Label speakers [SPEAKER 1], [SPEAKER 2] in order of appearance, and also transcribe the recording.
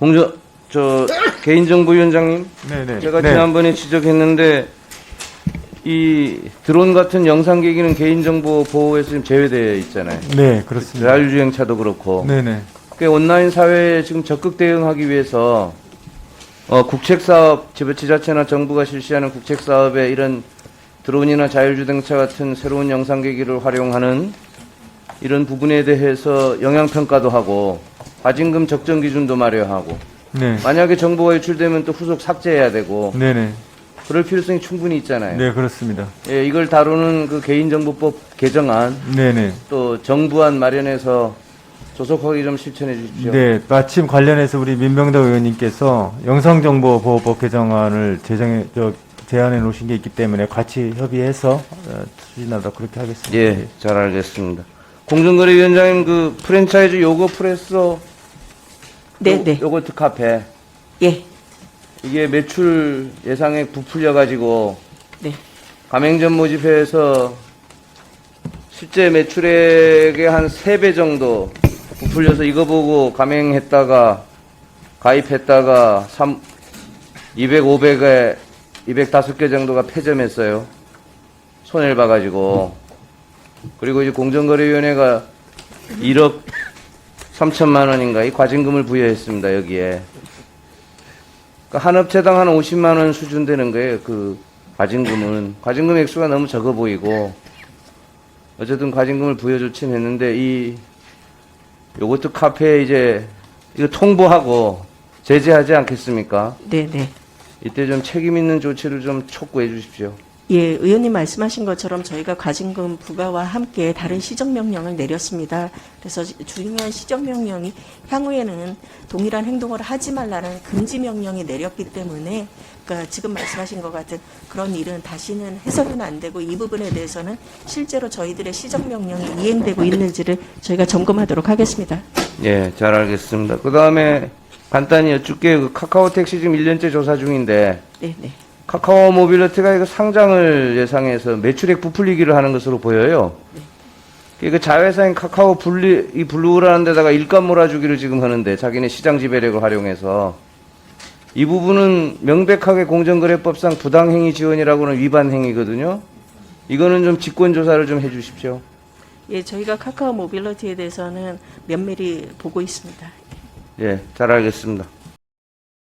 [SPEAKER 1] 공정 저 개인정보 위원장님
[SPEAKER 2] 네네.
[SPEAKER 1] 제가
[SPEAKER 2] 네.
[SPEAKER 1] 지난번에 지적했는데 이 드론 같은 영상 계기는 개인정보 보호에서 지금 제외되어 있잖아요.
[SPEAKER 2] 네, 그렇습니다.
[SPEAKER 1] 자율주행차도 그렇고.
[SPEAKER 2] 네네.
[SPEAKER 1] 그 온라인 사회에 지금 적극 대응하기 위해서 어, 국책 사업, 지자체나 정부가 실시하는 국책 사업에 이런 드론이나 자율주행차 같은 새로운 영상 계기를 활용하는 이런 부분에 대해서 영향 평가도 하고 과징금 적정 기준도 마련하고
[SPEAKER 2] 네.
[SPEAKER 1] 만약에 정보가 유출되면 또 후속 삭제해야 되고
[SPEAKER 2] 네네.
[SPEAKER 1] 그럴 필요성이 충분히 있잖아요.
[SPEAKER 2] 네, 그렇습니다.
[SPEAKER 1] 예, 이걸 다루는 그 개인정보법 개정안
[SPEAKER 2] 네네.
[SPEAKER 1] 또 정부안 마련해서 조속하게 좀 실천해 주십시오.
[SPEAKER 2] 네, 마침 관련해서 우리 민병덕 의원님께서 영상정보보호법 개정안을 제정해 저 제안해 놓으신 게 있기 때문에 같이 협의해서 어, 추진하다 그렇게 하겠습니다.
[SPEAKER 1] 예, 잘 알겠습니다. 공정거래위원장님 그 프랜차이즈 요거 프레소
[SPEAKER 3] 네,
[SPEAKER 1] 요-
[SPEAKER 3] 네.
[SPEAKER 1] 요 거트 카페
[SPEAKER 3] 예.
[SPEAKER 1] 이게 매출 예상액 부풀려 가지고
[SPEAKER 3] 네.
[SPEAKER 1] 가맹점 모집해서 실제 매출액의 한 3배 정도 부풀려서 이거 보고 가맹했다가 가입했다가 3 200, 500에 205개 정도가 폐점했어요. 손해를 봐가지고. 그리고 이제 공정거래위원회가 1억 3천만 원인가 이 과징금을 부여했습니다, 여기에. 그러니까 한 업체당 한 50만 원 수준 되는 거예요. 그 과징금은 과징금 액수가 너무 적어 보이고 어쨌든 과징금을 부여 조치는 했는데 이 요것도 카페에 이제 이거 통보하고 제재하지 않겠습니까?
[SPEAKER 3] 네, 네.
[SPEAKER 1] 이때 좀 책임 있는 조치를 좀 촉구해 주십시오.
[SPEAKER 3] 예, 의원님 말씀하신 것처럼 저희가 과징금 부과와 함께 다른 시정명령을 내렸습니다. 그래서 시- 중요한 시정명령이 향후에는 동일한 행동을 하지 말라는 금지명령이 내렸기 때문에 그러니까 지금 말씀하신 것 같은 그런 일은 다시는 해서는 안 되고 이 부분에 대해서는 실제로 저희들의 시정명령이 이행되고 있는지를 저희가 점검하도록 하겠습니다.
[SPEAKER 1] 예, 잘 알겠습니다. 그 다음에 간단히 여쭙게 그 카카오 택시 지금 1년째 조사 중인데
[SPEAKER 3] 네, 네.
[SPEAKER 1] 카카오 모빌리티가 이거 상장을 예상해서 매출액 부풀리기를 하는 것으로 보여요. 그 자회사인 카카오 분리, 이 블루라는 데다가 일감 몰아주기를 지금 하는데 자기네 시장 지배력을 활용해서 이 부분은 명백하게 공정거래법상 부당행위 지원이라고는 위반 행위거든요. 이거는 좀 직권 조사를 좀 해주십시오.
[SPEAKER 3] 예, 저희가 카카오 모빌리티에 대해서는 면밀히 보고 있습니다.
[SPEAKER 1] 예, 잘 알겠습니다.